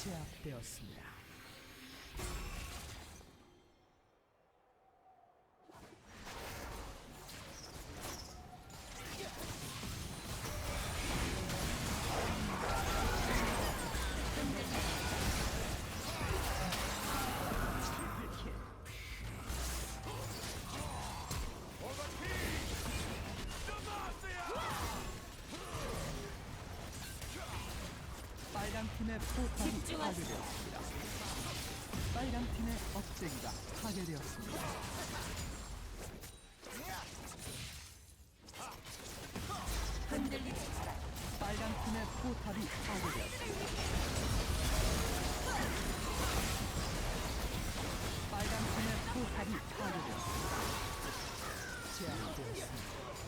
제압되었습니다. 빨간 팀의 포탑이 파괴되었습니다. 빨간 팀의 억제기가 파괴되었습니다. 흔들리지 마라. 빨간 팀의 포탑이 파괴되었습니다. 빨간 팀의 포탑이 파괴되었습니다. 제압되었습니다.